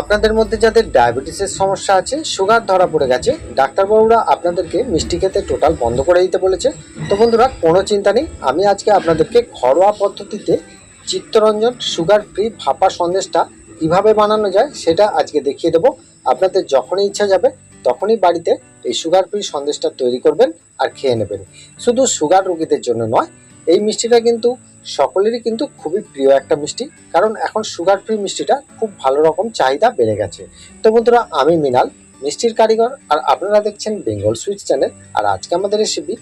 আপনাদের মধ্যে যাদের ডায়াবেটিসের সমস্যা আছে, সুগার ধরা পড়ে গেছে, ডাক্তারবাবুরা আপনাদেরকে মিষ্টি খেতে টোটাল বন্ধ করে দিতে বলেছে। তো বন্ধুরা, কোনো চিন্তা নেই, আমি আজকে আপনাদেরকে ঘরোয়া পদ্ধতিতে চিত্তরঞ্জন সুগার ফ্রি ভাপা সন্দেশটা কীভাবে বানানো যায় সেটা আজকে দেখিয়ে দেবো। আপনাদের যখনই ইচ্ছা যাবে, তখনই বাড়িতে এই সুগার ফ্রি সন্দেশটা তৈরি করবেন আর খেয়ে নেবেন। শুধু সুগার রোগীদের জন্য নয় এই মিষ্টিটা কিন্তু সকলেরই কিন্তু খুবই প্রিয় একটা মিষ্টি, কারণ এখন সুগার ফ্রি মিষ্টিটা খুব ভালো রকম চাহিদা বেড়ে গেছে। তো বন্ধুরা, আমি মিনাল, মিষ্টির কারিগর, আর আপনারা দেখছেন বেঙ্গল সুইটস চ্যানেল। আর আজকে আমাদের রেসিপি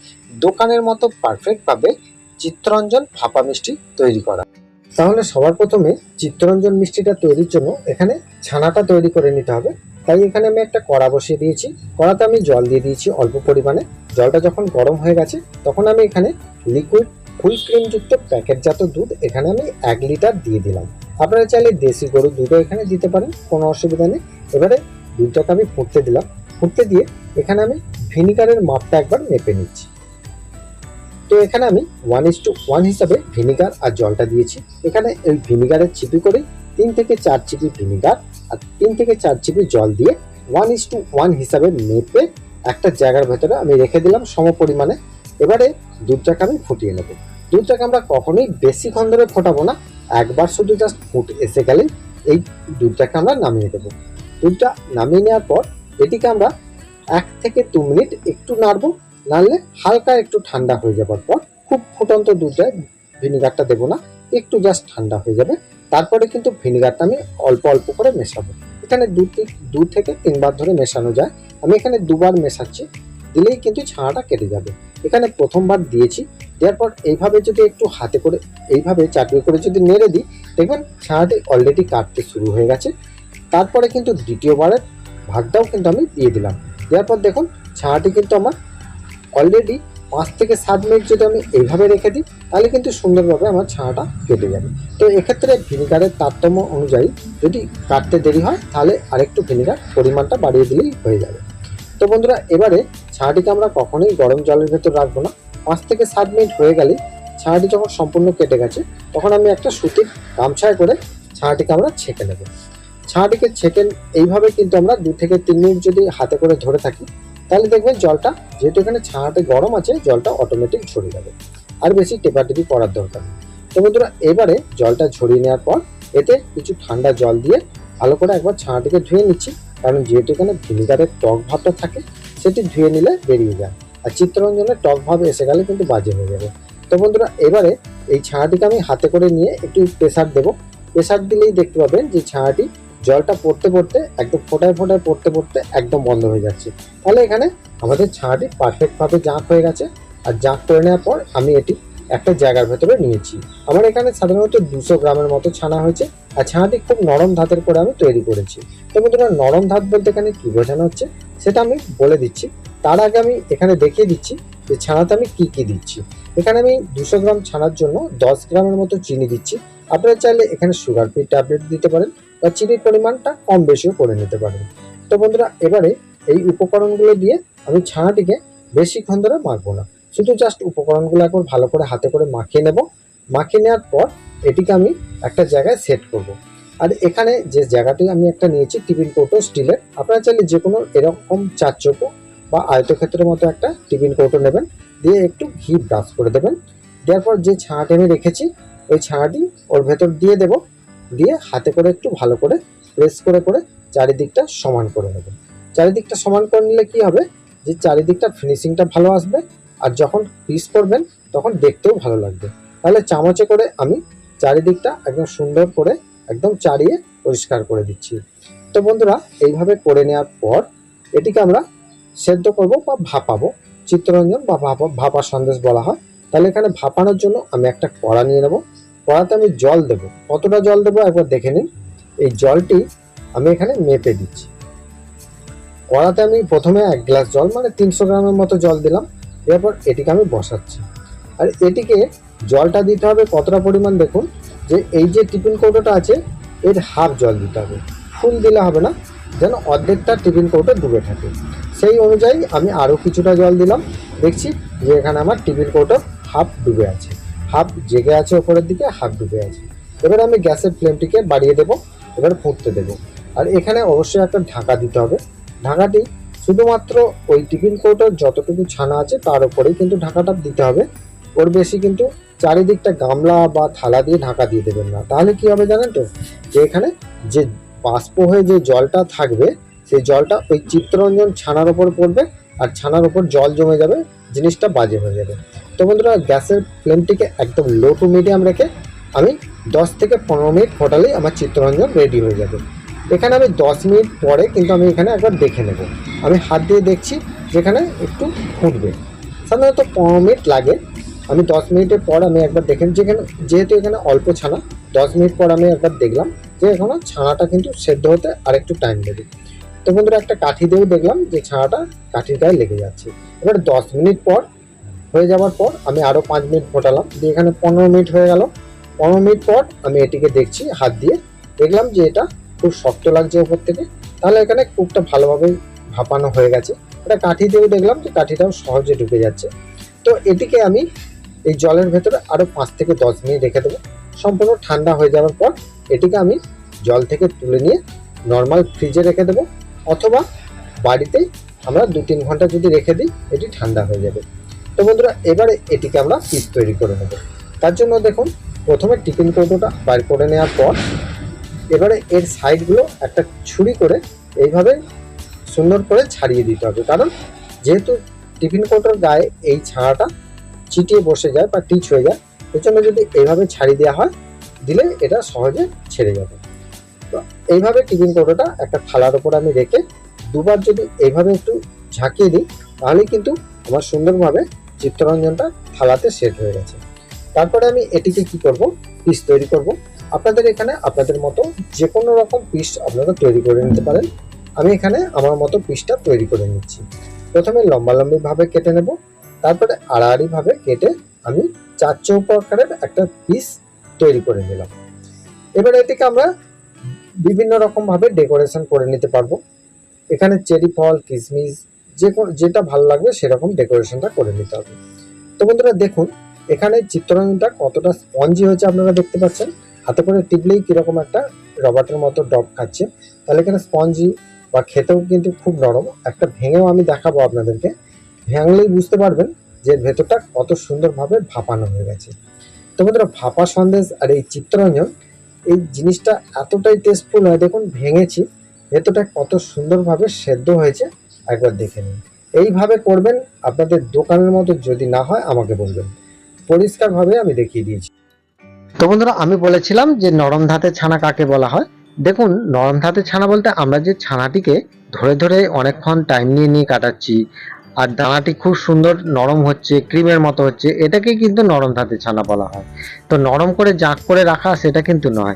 দোকানের মতো পারফেক্টভাবে চিত্তরঞ্জন ভাপা মিষ্টি তৈরি করা। তাহলে সবার প্রথমে চিত্তরঞ্জন মিষ্টিটা তৈরির জন্য এখানে ছানাটা তৈরি করে নিতে হবে। তাই এখানে আমি একটা কড়া বসিয়ে দিয়েছি। কড়াতে আমি জল দিয়ে দিয়েছি অল্প পরিমাণে। জলটা যখন গরম হয়ে গেছে, তখন আমি এখানে লিকুইড ফুল ক্রিমযুক্ত প্যাকেটজাত দুধ, এখানে আমি এক লিটার দিয়ে দিলাম। আপনারা চাইলে দেশি গরুর দুধও এখানে দিতে পারেন, কোনো অসুবিধা নেই। এবারে দুধটাকে আমি ফুটতে দিলাম। ফুটতে দিয়ে এখানে আমি ভিনিগারের মাপটা একবার মেপে নিচ্ছি। তো এখানে আমি ওয়ান ইস টু ওয়ান হিসাবে ভিনিগার আর জলটা দিয়েছি। এখানে এই ভিনিগারের চিপি করে তিন থেকে চার চিপি ভিনিগার আর তিন থেকে চার চিপি জল দিয়ে ওয়ান ইস টু ওয়ান হিসাবে মেপে একটা জায়গার ভেতরে আমি রেখে দিলাম সম পরিমাণে এবারে দুধটাকে আমি ফুটিয়ে নেব। দুধটাকে আমরা কখনোই বেশিক্ষণ ধরে ফোটাবো না। একবার শুধু জাস্ট ফুট এসে গেলেই এই দুধটাকে আমরা নামিয়ে দেবো। দুধটা নামিয়ে নেওয়ার পর এটিকে আমরা এক থেকে দু মিনিট একটু নাড়বো, নাড়লে হালকা একটু ঠান্ডা হয়ে যাবার পর খুব ফুটন্ত দুধটা ভিনিগারটা দেবো না, একটু জাস্ট ঠান্ডা হয়ে যাবে। তারপরে কিন্তু ভিনিগারটা আমি অল্প অল্প করে মেশাবো। এখানে দু দু থেকে তিনবার ধরে মেশানো যায়। আমি এখানে দুবার মেশাচ্ছি, দিলেই কিন্তু ছানাটা কেটে যাবে। এখানে প্রথমবার দিয়েছি দেওয়ার পর এইভাবে যদি একটু হাতে করে, এইভাবে চাটুয়ে করে যদি নেড়ে দিই, দেখবেন ছানাটি অলরেডি কাটতে শুরু হয়ে গেছে। তারপরে কিন্তু দ্বিতীয়বারের ভাগটাও কিন্তু আমি দিয়ে দিলাম। দেওয়ার পর দেখুন ছানাটি কিন্তু আমার অলরেডি পাঁচ থেকে সাত মিনিট যদি আমি এইভাবে রেখে দিই, তাহলে কিন্তু সুন্দরভাবে আমার ছানাটা কেটে যাবে। তো এক্ষেত্রে ভিনিগারের তারতম্য অনুযায়ী যদি কাটতে দেরি হয়, তাহলে আরেকটু ভিনিগার পরিমাণটা বাড়িয়ে দিলেই হয়ে যাবে। তো বন্ধুরা, এবারে ছানাটিকে আমরা কখনোই গরম জলের ভেতর রাখব না। পাঁচ থেকে সাত মিনিট হয়ে গেলে ছানাটি যখন সম্পূর্ণ কেটে গেছে, তখন আমি একটা সুতির গামছায় করে ছানাটিকে আমরা ছেঁকে নেব। ছানাটিকে ছেঁকে এইভাবে কিন্তু আমরা দু থেকে তিন মিনিট যদি হাতে করে ধরে থাকি, তাহলে দেখবেন জলটা, যেহেতু এখানে ছানাতে গরম আছে, জলটা অটোমেটিক ঝরে যাবে। আর বেশি টেপাটেপি করার দরকার তো বন্ধুরা, এবারে জলটা ঝরিয়ে নেওয়ার পর এতে কিছু ঠান্ডা জল দিয়ে ভালো করে একবার ছানাটিকে ধুয়ে নিচ্ছি। কারণ যেহেতু এখানে ভিনিগারের টক ভাবটা থাকে, সেটি ধুয়ে নিলে বেরিয়ে যায়। আর চিত্তরঞ্জনের টক ভাব এসে গেলে কিন্তু বাজে হয়ে যাবে। তো বন্ধুরা, এবারে এই ছানাটিকে আমি হাতে করে নিয়ে একটু প্রেসার দেবো। প্রেসার দিলেই দেখতে পাবেন যে ছানাটি জলটা পড়তে পড়তে একদম ফোটায় ফোটায় পড়তে পড়তে একদম বন্ধ হয়ে যাচ্ছে। তাহলে এখানে আমাদের ছানাটি পারফেক্টভাবে জাঁক হয়ে গেছে। আর জাঁক করে নেওয়ার পর আমি এটি একটা জায়গার ভেতরে নিয়েছি। আমার এখানে সাধারণত দুশো গ্রামের মতো ছানা হয়েছে। আর ছানাটি খুব নরম ধাতের করে আমি তৈরি করেছি। তো বন্ধুরা, নরম ধাত বলতে এখানে কী বোঝানো হচ্ছে, সেটা আমি বলে দিচ্ছি। তার আগে আমি এখানে দেখিয়ে দিচ্ছি যে ছানাতে আমি কি কি দিচ্ছি। এখানে আমি দুশো গ্রাম ছানার জন্য দশ গ্রামের মতো চিনি দিচ্ছি। আপনারা চাইলে এখানে সুগার ফ্রি ট্যাবলেট দিতে পারেন বা চিনির পরিমাণটা কম বেশিও করে নিতে পারেন। তো বন্ধুরা, এবারে এই উপকরণগুলো দিয়ে আমি ছানাটিকে বেশিক্ষণ ধরে মাখবো না। শুধু জাস্ট উপকরণগুলো একবার ভালো করে হাতে করে মাখিয়ে নেব। মাখিয়ে নেওয়ার পর এটিকে আমি একটা জায়গায় সেট করব। আর এখানে যে জায়গাটি আমি একটা নিয়েছি টিফিন কৌটো স্টিলের, আপনারা চাইলে যে কোনো এরকম চার বা আয়তক্ষেত্রের মতো একটা টিফিন কৌটো নেবেন, দিয়ে একটু ঘি ব্রাশ করে দেবেন। দেওয়ার পর যে ছানাটি আমি রেখেছি, ওই ছানাটি ওর ভেতর দিয়ে দেব, দিয়ে হাতে করে একটু ভালো করে প্রেস করে করে চারিদিকটা সমান করে নেবেন চারিদিকটা সমান করে নিলে কি হবে? যে চারিদিকটা ফিনিশিংটা ভালো আসবে, আর যখন পিস করবেন, তখন দেখতেও ভালো লাগবে। তাহলে চামচে করে আমি চারিদিকটা একদম সুন্দর করে একদম চারিয়ে পরিষ্কার করে দিচ্ছি। তো বন্ধুরা, এইভাবে করে নেওয়ার পর, এটিকে আমরা সেদ্ধ করব বা ভাপাবো। চিত্তরঞ্জন বা ভাপা ভাপা সন্দেশ বলা হয়। তাহলে এখানে ভাপানোর জন্য আমি একটা কড়া নিয়ে নেব। কড়াতে আমি জল দেব। কতটা জল দেবো একবার দেখে নিন। এই জলটি আমি এখানে মেপে দিচ্ছি। কড়াতে আমি প্রথমে এক গ্লাস জল মানে তিনশো গ্রামের মতো জল দিলাম। এরপর এটিকে আমি বসাচ্ছি। আর এটিকে জলটা দিতে হবে কতটা পরিমাণ দেখুন, যে এই যে টিফিন কৌটোটা আছে, এর হাফ জল দিতে হবে। ফুল দিলে হবে না। যেন অর্ধেকটা টিফিন কৌটো ডুবে থাকে। সেই অনুযায়ী আমি আরও কিছুটা জল দিলাম। দেখছি যে এখানে আমার টিফিন কৌটো হাফ ডুবে আছে। হাফ জেগে আছে ওপরের দিকে হাফ ডুবে আছে। এবার আমি গ্যাসের ফ্লেমটিকে বাড়িয়ে দেবো, এবার ফুটতে দেবো। আর এখানে অবশ্যই একটা ঢাকা দিতে হবে। ঢাকাটি শুধুমাত্র ওই টিফিন কৌটোর যতটুকু ছানা আছে তার উপরেই কিন্তু ঢাকাটা দিতে হবে। ওর বেশি কিন্তু চারিদিকটা গামলা বা থালা দিয়ে ঢাকা দিয়ে দেবেন না। তাহলে কি হবে জানেন তো? যে এখানে যে বাষ্প হয়ে যে জলটা থাকবে সেই জলটা ওই চিত্তরঞ্জন ছানার ওপর পড়বে আর ছানার ওপর জল জমে যাবে, জিনিসটা বাজে হয়ে যাবে। তো বন্ধুরা, গ্যাসের ফ্লেমটিকে একদম লো টু মিডিয়াম রেখে আমি দশ থেকে পনেরো মিনিট ফোটালেই আমার চিত্তরঞ্জন রেডি হয়ে যাবে। এখানে আমি দশ মিনিট পরে কিন্তু আমি এখানে একবার দেখে নেব। আমি হাত দিয়ে দেখছি যেখানে একটু ফুটবে। সাধারণত পনেরো মিনিট লাগে। আমি দশ মিনিটের পর আমি একবার দেখেন যেখানে যেহেতু এখানে অল্প ছানা, দশ মিনিট পর আমি একবার দেখলাম যে এখনও ছানাটা কিন্তু সেদ্ধ হতে আরেকটু টাইম নেবে তো বন্ধুরা, একটা কাঠি দিয়েও দেখলাম যে ছানাটা কাঠির গায়ে লেগে যাচ্ছে। এবার দশ মিনিট পর, হয়ে যাওয়ার পর আমি আরও পাঁচ মিনিট ফোটালাম। দিয়ে এখানে পনেরো মিনিট হয়ে গেল। পনেরো মিনিট পর আমি এটিকে দেখছি, হাত দিয়ে। দেখলাম যে এটা খুব শক্ত লাগছে ওপর থেকে। তাহলে এখানে কুকটা ভালোভাবে ভাপানো হয়ে গেছে। এটা কাঠি দিয়েও দেখলাম যে কাঠিটাও সহজে ঢুকে যাচ্ছে। তো এটিকে আমি এই জলের ভেতরে আরও পাঁচ থেকে দশ মিনিট রেখে দেবো। সম্পূর্ণ ঠান্ডা হয়ে যাওয়ার পর এটিকে আমি জল থেকে তুলে নিয়ে নর্মাল ফ্রিজে রেখে দেবো। অথবা বাড়িতেই আমরা দু তিন ঘণ্টা যদি রেখে দিই, এটি ঠান্ডা হয়ে যাবে। তো বন্ধুরা, এবারে এটিকে আমরা পিস তৈরি করে নেব। তার জন্য দেখুন, প্রথমে টিফিন কৌটোটা বাইর করে নেওয়ার পর এবারে এর সাইডগুলো একটা ছুরি করে এইভাবে সুন্দর করে ছাড়িয়ে দিতে হবে। কারণ যেহেতু টিফিন কৌটোর গায়ে এই ছাড়াটা চিটিয়ে বসে যায় বা টিচ হয়ে যায়, এর জন্য যদি এইভাবে ছাড়িয়ে দেওয়া হয়, দিলে এটা সহজে ছেড়ে যাবে। এইভাবে টিফিন কৌটোটা একটা থালার উপর আমি রেখে দুবার যদি এইভাবে একটু ঝাঁকিয়ে দিই তাহলে কিন্তু আমার সুন্দরভাবে চিত্তরঞ্জনটা থালাতে সেট হয়ে গেছে। তারপরে আমি এটিকে কি করব? পিস তৈরি করব। আপনাদের এখানে আপনাদের মতো যে কোনো রকম পিস আপনারা তৈরি করে নিতে পারেন। আমি এখানে আমার মতো পিসটা তৈরি করে নিচ্ছি। প্রথমে লম্বা লম্বি ভাবে কেটে নেব। তারপরে আড়াআড়ি ভাবে কেটে আমি চার চৌকো আকারের একটা পিস তৈরি করে নিলাম। এবার এটিকে আমরা বিভিন্ন রকম ভাবে ডেকোরেশন করে নিতে পারব। এখানে চেরি ফল কিশমিশ যে যেটা ভালো লাগবে সেরকম ডেকোরেশনটা করে নিতে হবে। তো বন্ধুরা দেখুন, এখানে চিত্ররঞ্জনটা কতটা স্পঞ্জি হয়েছে আপনারা দেখতে পাচ্ছেন। হাতে করে টিপলেই কীরকম একটা রবার্টের মতো ডব খাচ্ছে। তাহলে এখানে স্পঞ্জি বা খেতেও কিন্তু খুব নরম। একটা ভেঙেও আমি দেখাবো আপনাদেরকে। ভেঙলেই বুঝতে পারবেন যে ভেতরটা কত সুন্দরভাবে ভাপানো হয়ে গেছে। তো বন্ধুরা, ভাপা সন্দেশ আর এই চিত্তরঞ্জন এই জিনিসটা এতটাই টেস্টফুল হয়, দেখুন, ভেঙেছি, ভেতরটা কত সুন্দরভাবে সেদ্ধ হয়েছে, একবার দেখে নিন। এইভাবে করবেন, আপনাদের দোকানের মতো যদি না হয়, আমাকে বলবেন। পরিষ্কারভাবে আমি দেখিয়ে দিয়েছি। তো বন্ধুরা, আমি বলেছিলাম যে নরম ধাতে ছানা কাকে বলা হয়? দেখুন, নরম ধাতে ছানা বলতে আমরা যে ছানাটিকে ধরে ধরে অনেকক্ষণ টাইম নিয়ে নিয়ে কাটাচ্ছি আর দানাটি খুব সুন্দর নরম হচ্ছে, ক্রিমের মতো হচ্ছে। এটাকে কিন্তু নরম ধাতে ছানা বলা হয়। তো নরম করে জাঁক করে রাখা সেটা কিন্তু নয়।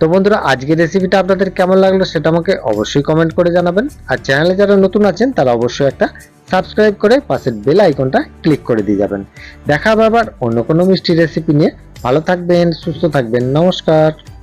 তো বন্ধুরা, আজকের রেসিপিটা আপনাদের কেমন লাগল সেটা আমাকে অবশ্যই কমেন্ট করে জানাবেন। আর চ্যানেলে যারা নতুন আছেন, তারা অবশ্যই একটা সাবস্ক্রাইব করে পাশের বেল আইকনটা ক্লিক করে দিয়ে যাবেন। দেখা হবে আবার অন্য কোনো মিষ্টি রেসিপি নিয়ে। ভালো থাকবেন, সুস্থ থাকবেন। নমস্কার।